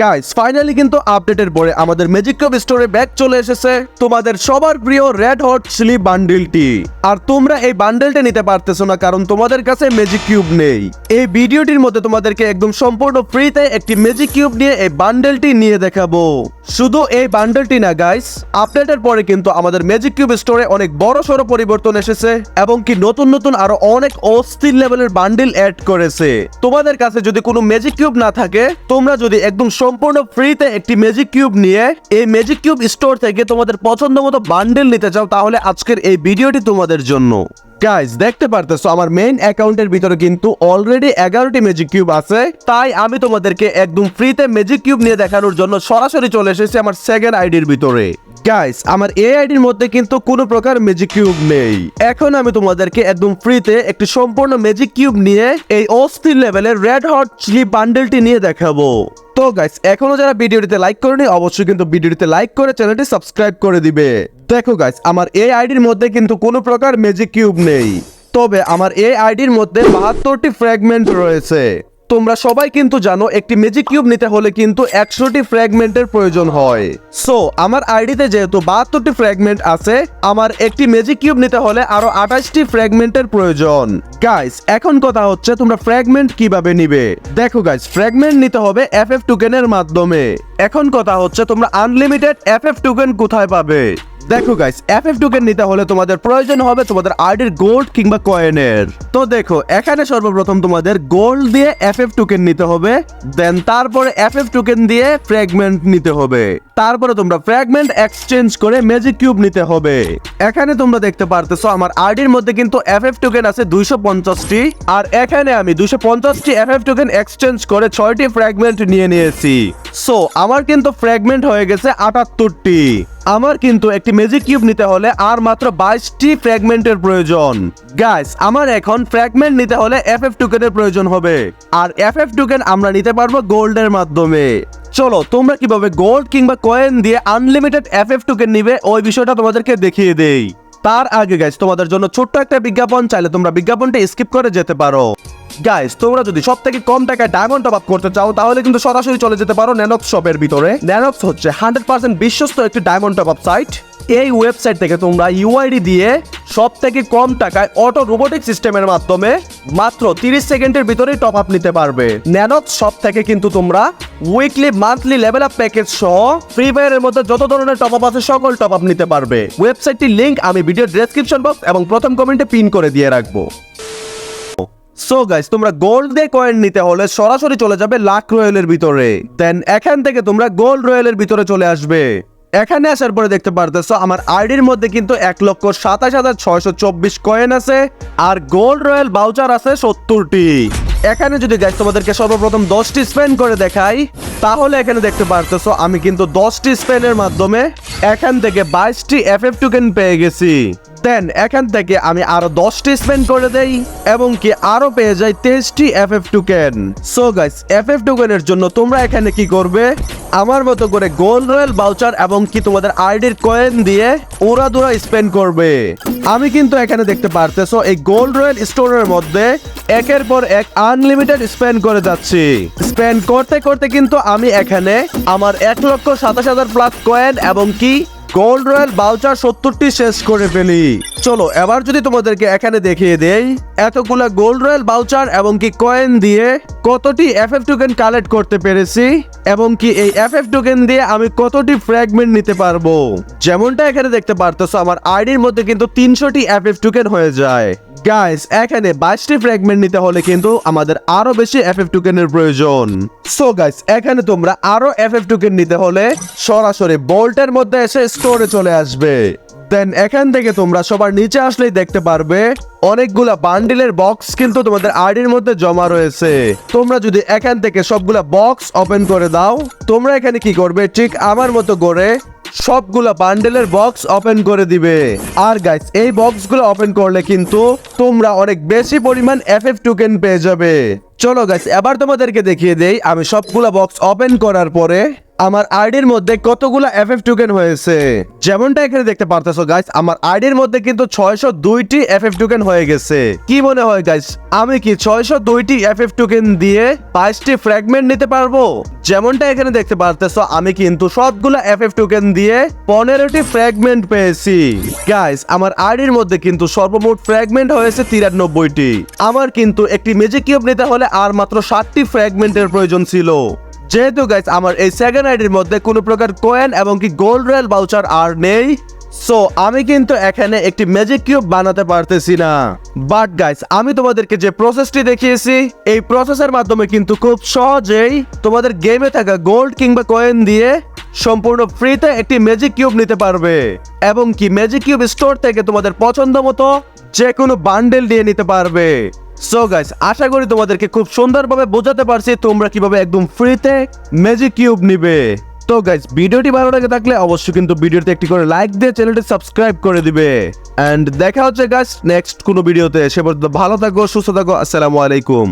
Guys finally কিন্তু আপডেটের পরে আমাদের ম্যাজিক কাপ স্টোরে ব্যাগ চলে এসেছে তোমাদের সবার প্রিয় রেড হট চিলি বান্ডেলটি আর তোমরা এই বান্ডেলটা নিতে পারতেছো না কারণ তোমাদের কাছে ম্যাজিক কিউব নেই। এই ভিডিওটির মধ্যে তোমাদেরকে একদম সম্পূর্ণ ফ্রিতে একটি ম্যাজিক কিউব নিয়ে এই বান্ডেলটি নিয়ে দেখাবো। শুধু এই বান্ডেলটি না গাইস আপডেটের পরে কিন্তু আমাদের ম্যাজিক কিউব স্টোরে অনেক বড় সড়ো পরিবর্তন এসেছে এবং কি নতুন নতুন আরও অনেক অস্থির লেভেলের বান্ডেল অ্যাড করেছে। তোমাদের কাছে যদি কোনো ম্যাজিক কিউব না থাকে, তোমরা যদি একদম সম্পূর্ণ ফ্রিতে একটি ম্যাজিক কিউব নিয়ে এই ম্যাজিক কিউব স্টোর থেকে তোমাদের পছন্দ মতো বান্ডেল নিতে চাও, তাহলে আজকের এই ভিডিওটি তোমাদের জন্য। গাইজ দেখতে পারতেছো, আমার মেইন অ্যাকাউন্টের ভিতরে কিন্তু অলরেডি এগারোটি ম্যাজিক কিউব আছে। তাই আমি তোমাদেরকে একদম ফ্রিতে ম্যাজিক কিউব নিয়ে দেখানোর জন্য সরাসরি চলে এসেছি আমার সেকেন্ড আইডির ভিতরে। গাইস আমার এই আইডির মধ্যে কিন্তু কোনো প্রকার ম্যাজিক কিউব নেই। এখন আমি তোমাদেরকে একদম ফ্রিতে একটি সম্পূর্ণ ম্যাজিক কিউব নিয়ে এই অস্থির লেভেলের রেড হট চিলি বান্ডেলটি নিয়ে দেখাবো। তো গাইস এখনও যারা ভিডিওটিতে লাইক করেনি, অবশ্যই কিন্তু ভিডিওটিতে লাইক করে চ্যানেলটি সাবস্ক্রাইব করে দিবে। দেখো গাইস আমার এই আইডির মধ্যে কিন্তু কোনো প্রকার ম্যাজিক কিউব নেই। তবে আমার এই আইডির মধ্যে বাহাত্তরটি ফ্র্যাগমেন্ট রয়েছে। তোমরা সবাই কিন্তু জানো, একটি ম্যাজিক কিউব নিতে হলে কিন্তু একশোটি ফ্র্যাগমেন্টের প্রয়োজন হয়। সো আমার আইডিতে যেহেতু বাহাত্তরটি ফ্র্যাগমেন্ট আছে, আমার একটি ম্যাজিক কিউব নিতে হলে আরও আঠাশটি ফ্র্যাগমেন্টের প্রয়োজন। গাইস এখন কথা হচ্ছে তোমরা ফ্র্যাগমেন্ট কীভাবে নিবে? দেখো গাইস ফ্র্যাগমেন্ট নিতে হবে এফ এফ টোকেনের মাধ্যমে। এখন কথা হচ্ছে তোমরা আনলিমিটেড এফ এফ টোকেন কোথায় পাবে? দেখো গাইস এফ এফ টোকেন নিতে হলে তোমাদের প্রয়োজন হবে তোমাদের আইডির গোল্ড কিংবা কয়েনের তো দেখো, এখানে সর্বপ্রথম তোমাদের গোল্ড দিয়ে এফ এফ টোকেন নিতে হবে দেন তারপরে এফ এফ টোকেন দিয়ে ফ্র্যাগমেন্ট নিতে হবে। তারপরে তোমরা ফ্র্যাগমেন্ট এক্সচেঞ্জ করে ম্যাজিক কিউব নিতে হবে। এখানে তোমরা দেখতে পারতেছো, আমার আইডির মধ্যে কিন্তু এফ এফ টোকেন আছে দুইশো পঞ্চাশটি, আর এখানে আমি দুইশো পঞ্চাশটি এফ এফ টোকেন এক্সচেঞ্জ করে ছয়টি ফ্র্যাগমেন্ট নিয়ে নিয়েছি। সো আমার কিন্তু ফ্র্যাগমেন্ট হয়ে গেছে আটাত্তরটি। আমার কিন্তু একটি ম্যাজিক কিউব নিতে হলে আর মাত্র বাইশটি ফ্র্যাগমেন্টের প্রয়োজন। গাইস আমার এখন ফ্র্যাগমেন্ট নিতে হলে এফ এফ টোকেনের প্রয়োজন হবে। আর এফ এফ টোকেন আমরা নিতে পারব গোল্ডের মাধ্যমে। চলো, তোমরা কীভাবে গোল্ড কিংবা কয়েন দিয়ে আনলিমিটেড এফ এফ টোকেন নিবে, ওই বিষয়টা তোমাদেরকে দেখিয়ে দেই। তার আগে গাইস তোমাদের জন্য ছোট্ট একটা বিজ্ঞাপন, চাইলে তোমরা বিজ্ঞাপনটা স্কিপ করে যেতে পারো। গাইস তোমরা যদি সব থেকে কম টাকায় ডায়মন্ড টপ আপ করতে চাও, তাহলে কিন্তু সরাসরি চলে যেতে পারো ন্যানক্স শপের ভিতরে। ন্যানক্স হচ্ছে হান্ড্রেড পার্সেন্ট বিশ্বস্ত একটি ডায়মন্ড টপ আপ সাইট এই ওয়েবসাইট থেকে তোমরা ইউআইডি দিয়ে সব থেকে কম টাকায় অটো রোবোটিক সিস্টেমের মাধ্যমে মাত্র তিরিশ সেকেন্ডের ভিতরেই টপ আপ নিতে পারবে। ন্যানক্স শপ থেকে কিন্তু তোমরা weekly monthly level up package সহ ফ্রি ফায়ারের মধ্যে যত ধরনের টপ আপ আছে, সকল টপ আপ নিতে পারবে। ওয়েবসাইটটির লিংক আমি ভিডিও ডেসক্রিপশন বক্স এবং প্রথম কমেন্টে পিন করে দিয়ে রাখব। সো গাইস তোমরা গোল্ড দিয়ে কয়েন নিতে হলে সরাসরি চলে যাবে লাখ রয়্যালের ভিতরে। দেন এখান থেকে তোমরা গোল্ড রয়্যালের ভিতরে চলে আসবে। এখানে আসার পরে দেখতে পারতেছো, আমার আইডির মধ্যে কিন্তু এক লক্ষ সাতাশ হাজার ছয়শো চব্বিশ কয়েন আছে আর গোল্ড রয়্যাল বাউচার আছে সত্তরটি। এখানে যদি গাইস তোমাদেরকে সর্বপ্রথম দশটি স্পেন্ড করে দেখাই, তাহলে এখানে দেখতে পারতেছো, আমি কিন্তু দশটি স্পেনের মাধ্যমে এখান থেকে বাইশটি এফ এফ টোকেন পেয়ে গেছি। দেন, এখান থেকে আমি আরও দশটি স্পেন্ড করে দেই এবং কি আরও পেয়ে যাই তেইশটি F F token so guys F F টোকেনের জন্য তোমরা এখানে কি করবে? আমার মতো করে গোল্ড রয়্যাল বাউচার এবং কি তোমাদের আইডির কয়েন দিয়ে ওরা দুরা স্পেন্ড করবে। আমি কিন্তু এখানে দেখতে পারতেছো, এই গোল্ড রয়্যাল স্টোরের মধ্যে একের পর এক আনলিমিটেড স্পেন্ড করে যাচ্ছি। স্পেন্ড করতে করতে কিন্তু আমি এখানে আমার এক লক্ষ সাতাশ হাজার প্লাস কয়েন এবং কি গোল্ড রয়্যাল বাউচার সত্তরটি শেষ করে ফেলি। চলো, এবার যদি তোমাদেরকে এখানে দেখিয়ে দেই, এতগুলা গোল্ড রয়্যাল বাউচার এবং কি কয়েন দিয়ে কতটি এফ এফ টোকেন কালেক্ট করতে পেরেছি এবং কি এই এফ এফ টোকেন দিয়ে আমি কতটি ফ্র্যাগমেন্ট নিতে পারব? যেমনটা এখানে দেখতে পারতেছো, আমার আইডির মধ্যে কিন্তু তিনশোটি এফ এফ টোকেন হয়ে যায়। গাইস এখানে বাইশটি ফ্র্যাগমেন্ট নিতে হলে কিন্তু আমাদের আরও বেশি এফ এফ টোকেনের প্রয়োজন। সো গাইস এখানে তোমরা আরও এফ এফ টোকেন নিতে হলে সরাসরি বোল্টের মধ্যে এসে স্টোরে চলে আসবে। দেন এখান থেকে তোমরা সবার নিচে আসলেই দেখতে পারবে, অনেকগুলা বান্ডিলের বক্স কিন্তু তোমাদের আইডির মধ্যে জমা রয়েছে। তোমরা যদি এখান থেকে সবগুলা বক্স ওপেন করে দাও, তোমরা এখানে কি করবে? ঠিক আমার মতো করে সবগুলা বান্ডেলের বক্স ওপেন করে দিবে। আর গাইস এই বক্সগুলো ওপেন করলে কিন্তু তোমরা অনেক বেশি পরিমাণ এফ এফ টোকেন পেয়ে যাবে। চলো গাইস এবার তোমাদেরকে দেখিয়ে দেই, আমি সবগুলা বক্স ওপেন করার পরে আমার আইডির মধ্যে কতগুলো এফএফ টোকেন হয়েছে? যেমনটা এখানে দেখতে পারতেছো গাইস আমার আইডির মধ্যে কিন্তু ছয়শো দুইটি এফএফ টোকেন হয়ে গেছে। কি মনে হয় গাইস আমি কি ছয়শো দুইটি এফএফ টোকেন দিয়ে বাইশটি ফ্র্যাগমেন্ট নিতে পারব? যেমনটা এখানে দেখতে পারতেছো, আমি কিন্তু সবগুলো এফএফ টোকেন দিয়ে পনেরোটি ফ্র্যাগমেন্ট পেয়েছি। গাইস আমার আইডির মধ্যে কিন্তু সর্বমোট ফ্র্যাগমেন্ট হয়েছে তিরানব্বইটি। আমার কিন্তু একটি ম্যাজিক কিউব নিতে হলে আর মাত্র ষাটটি ফ্র্যাগমেন্টের প্রয়োজন ছিল। যেহেতু গাইস আমার এই সেকেন্ড আইডির মধ্যে কোনো প্রকার কোয়েন এবং কি গোল্ড রয়্যাল বাউচার আর নেই সো আমি কিন্তু এখানে একটি ম্যাজিক কিউব বানাতে পারতেছি না। বাট গাইস আমি তোমাদেরকে যে প্রসেসটি দেখিয়েছি, এই প্রসেসের মাধ্যমে কিন্তু খুব সহজেই তোমাদের গেমে থাকা গোল্ড কিংবা কয়েন দিয়ে সম্পূর্ণ ফ্রিতে একটি ম্যাজিক কিউব নিতে পারবে। এবং কি ম্যাজিক কিউব স্টোর থেকে তোমাদের পছন্দ মতো যে কোনো বান্ডেল নিয়ে নিতে পারবে। সো গাইস আশা করি তোমাদেরকে খুব সুন্দরভাবে বোঝাতে পারছি তোমরা কীভাবে একদম ফ্রিতে ম্যাজিক কিউব নিবে। তো গাইস ভিডিওটি ভালো লাগে থাকলে অবশ্যই কিন্তু ভিডিওতে একটি করে লাইক দিয়ে চ্যানেলটি সাবস্ক্রাইব করে দিবে। এন্ড দেখা হচ্ছে গাইস নেক্সট কোনো ভিডিওতে সে পর্যন্ত ভালো থাকো, সুস্থ থাকো, আসসালামু আলাইকুম।